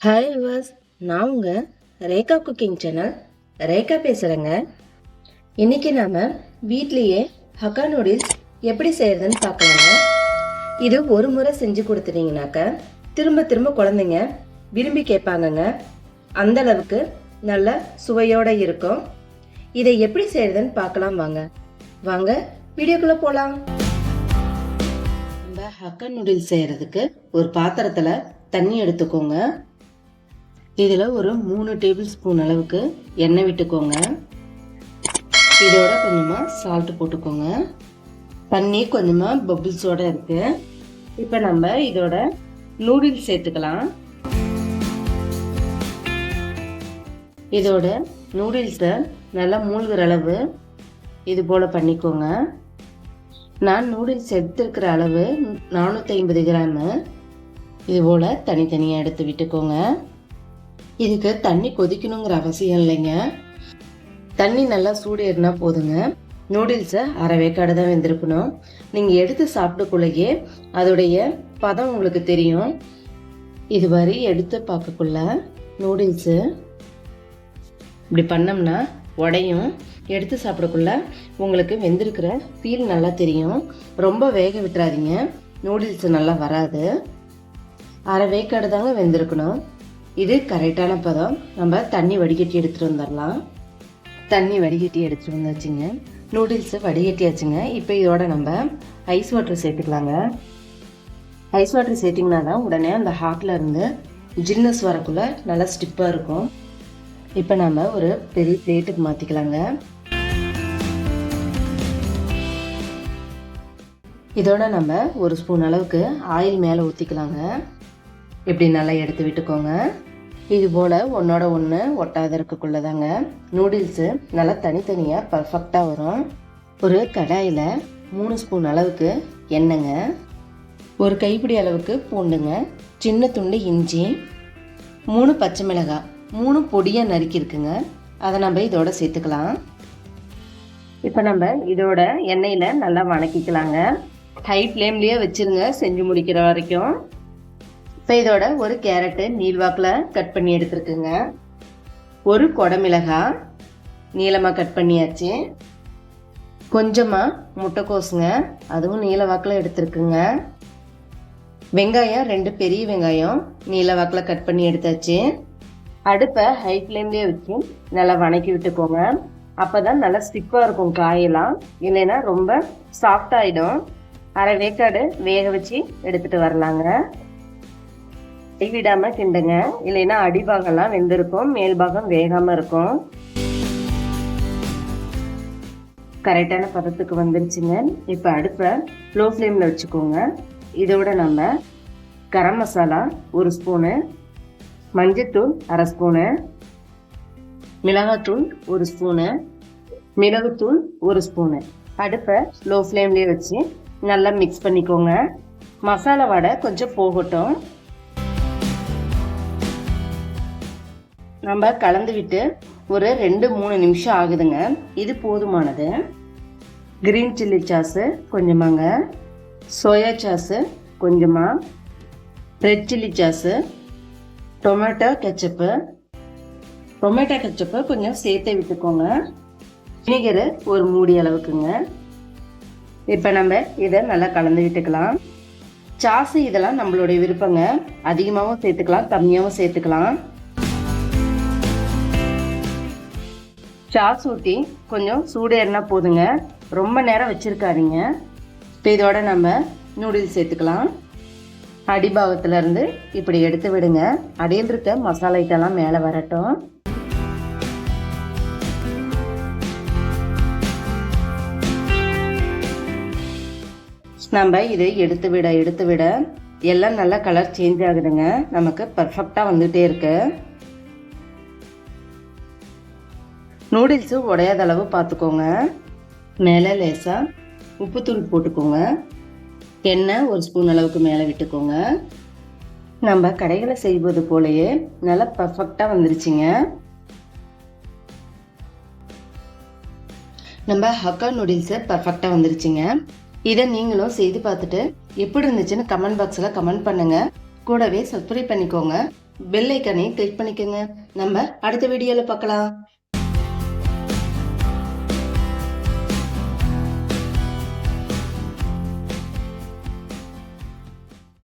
Hi was நான் உங்கள் Rekha cooking channel Rekha பேசுகிறேங்க இன்றைக்கி நாம் வீட்லேயே ஹக்கா நூடுல்ஸ் எப்படி செய்கிறதுன்னு பார்க்கலாங்க. இது ஒரு முறை செஞ்சு கொடுத்துட்டிங்கனாக்க திரும்ப திரும்ப குழந்தைங்க விரும்பி கேட்பாங்கங்க. அந்தளவுக்கு நல்ல சுவையோடு இருக்கும். இதை எப்படி செய்கிறதுன்னு பார்க்கலாம் வாங்க. வாங்க வீடியோக்குள்ளே போகலாம் நம்ம ஹக்கா நூடுல்ஸ் செய்கிறதுக்கு ஒரு பாத்திரத்தில் தண்ணி எடுத்துக்கோங்க. இதில் ஒரு மூணு டேபிள் ஸ்பூன் அளவுக்கு எண்ணெய் விட்டுக்கோங்க. இதோட கொஞ்சமாக சால்ட்டு போட்டுக்கோங்க. பன்னீர் கொஞ்சமாக பபிள்ஸோட இருக்குது இப்போ நம்ம இதோட நூடுல்ஸ் சேர்த்துக்கலாம். இதோட நூடுல்ஸை நல்லா மூழ்கிற அளவு இது போல் பண்ணிக்கோங்க. நான் நூடுல்ஸ் எடுத்துருக்கிற அளவு நானூற்றி ஐம்பது கிராமு. இது போல் தனித்தனியாக எடுத்து விட்டுக்கோங்க. இதுக்கு தண்ணி கொதிக்கணுங்கிற அவசியம் இல்லைங்க. தண்ணி நல்லா சூடு ஏறினா போதுங்க. நூடுல்ஸை அரை வேக்காடு தான் வெந்திருக்கணும். நீங்கள் எடுத்து சாப்பிடக்குள்ளேயே அதோடைய பதம் உங்களுக்கு தெரியும். இதுவரை எடுத்து பார்க்கக்குள்ள நூடுல்ஸு இப்படி பண்ணோம்னா உடையும். எடுத்து சாப்பிடக்குள்ள உங்களுக்கு வெந்திருக்கிற ஃபீல் நல்லா தெரியும். ரொம்ப வேக விட்டுறாதீங்க. நூடுல்ஸ் நல்லா வராது. அரை வேக்காடு தாங்க வெந்திருக்கணும். இது கரெக்டான பதம். நம்ம தண்ணி வடிகட்டி எடுத்துகிட்டு வந்துடலாம். தண்ணி வடிகட்டி எடுத்துகிட்டு வந்தாச்சுங்க. நூடுல்ஸு வடிகட்டியாச்சுங்க. இப்போ இதோட நம்ம ஐஸ் வாட்டர் சேர்த்துக்கலாங்க. ஐஸ் வாட்டர் சேர்த்திங்கன்னா தான் உடனே அந்த ஹாட்டில் இருந்து ஜில்னஸ் வரக்குள்ள நல்லா ஸ்டிப்பாக இருக்கும். இப்போ நம்ம ஒரு பெரிய பிளேட்டுக்கு மாற்றிக்கலாங்க இதோட நம்ம ஒரு ஸ்பூன் அளவுக்கு ஆயில் மேலே ஊற்றிக்கலாங்க இப்படி நல்லா எடுத்து விட்டுக்கோங்க. இது போல் ஒன்றோட ஒன்று ஒட்டாத இருக்கக்குள்ளதாங்க. நூடுல்ஸு நல்லா தனித்தனியாக பர்ஃபெக்டாக வரும். ஒரு கடாயில் மூணு ஸ்பூன் அளவுக்கு எண்ணெய்ங்க. ஒரு கைப்பிடி அளவுக்கு பூண்டுங்க. சின்ன துண்டு இஞ்சி. மூணு பச்சை மிளகாய். மூணு பொடியாக நறுக்கியிருக்குங்க அதை நம்ம இதோட சேர்த்துக்கலாம். இப்போ நம்ம இதோட எண்ணெயில் நல்லா வணக்கிக்கலாங்க. ஹை ஃப்ளேம்லேயே வச்சுருங்க. செஞ்சு முடிக்கிற வரைக்கும். இப்போ இதோட ஒரு கேரட்டு நீள்வாக்கில் கட் பண்ணி எடுத்துருக்குங்க. ஒரு குடமிளகாய் நீளமாக கட் பண்ணியாச்சு. கொஞ்சமாக முட்டைக்கோசுங்க அதுவும் நீல வாக்கில் எடுத்துருக்குங்க. வெங்காயம் ரெண்டு பெரிய வெங்காயம் நீல வாக்கில் கட் பண்ணி எடுத்தாச்சு. அடுப்பை ஹை ஃப்ளேம்லேயே வச்சு நல்லா வணக்கி விட்டுக்கோங்க. அப்போ தான் நல்லா ஸ்டிக்காக இருக்கும் காயெல்லாம். இல்லைன்னா ரொம்ப சாஃப்டாகிடும் அரை வேக்காடு வேக வச்சு எடுத்துகிட்டு வரலாங்க. கைவிடாம கிண்டுங்க. இல்லைன்னா அடிபாகம்லாம் வெந்திருக்கும். மேல் பாகம் வேகாம இருக்கும். கரெக்டான பதத்துக்கு வந்துருச்சுங்க. இப்போ அடுப்பை லோ ஃப்ளேமில் வச்சுக்கோங்க. இதோட நம்ம கரம் மசாலா ஒரு ஸ்பூனு மஞ்சத்தூள் அரை ஸ்பூனு மிளகாத்தூள் ஒரு ஸ்பூனு மிளகுத்தூள் ஒரு ஸ்பூனு அடுப்பை லோ ஃப்ளேம்லேயே வச்சு நல்லா மிக்ஸ் பண்ணிக்கோங்க. மசாலா வடை கொஞ்சம் போகட்டும். நம்ம கலந்து விட்டு ஒரு ரெண்டு மூணு நிமிஷம் ஆகுதுங்க. இது போதுமானது. க்ரீன் சில்லி சாஸு கொஞ்சமாங்க. சோயா சாஸு கொஞ்சமாக red chilli sauce tomato ketchup tomato ketchup கொஞ்சம் சேர்த்து விட்டுக்கோங்க. வினிகரு ஒரு மூடி அளவுக்குங்க. இப்போ நம்ம இதை நல்லா கலந்து விட்டுக்கலாம். சாஸு இதெல்லாம் நம்மளுடைய விருப்பங்க. அதிகமாகவும் சேர்த்துக்கலாம் கம்மியாகவும் சேர்த்துக்கலாம். சாஸ் ஊற்றி கொஞ்சம் சூடேறினா போதுங்க. ரொம்ப நேரம் வச்சுருக்காதீங்க. இப்போ இதோட நம்ம நூடுல்ஸ் சேர்த்துக்கலாம். அடிபாகத்துலேருந்து இப்படி எடுத்து விடுங்க. அடியில் இருக்க மசாலா ஐட்டம்லாம் மேலே வரட்டும். நம்ம இதை எடுத்து விட எடுத்து விட எல்லாம் நல்லா கலர் சேஞ்ச் ஆகுதுங்க. நமக்கு பர்ஃபெக்டாக வந்துகிட்டே இருக்குது நூடுல்ஸு உடையாத அளவு பார்த்துக்கோங்க. மேலே லேசாக உப்புத்தூள் போட்டுக்கோங்க. எண்ணெய் ஒரு ஸ்பூன் அளவுக்கு மேலே விட்டுக்கோங்க. நம்ம கடைகளை செய்வது போலயே நல்லா பர்ஃபெக்டாக வந்துருச்சுங்க. நம்ம ஹக்கா நூடுல்ஸு பர்ஃபெக்டாக வந்துருச்சுங்க. இதை நீங்களும் செய்து பார்த்துட்டு எப்படி இருந்துச்சுன்னு கமெண்ட் பாக்ஸில் கமெண்ட் பண்ணுங்கள் கூடவே சப்ஸ்கிரைப் பண்ணிக்கோங்க. பெல் ஐக்கனையும் கிளிக் பண்ணிக்கோங்க. நம்ம அடுத்த வீடியோவில் பார்க்கலாம்.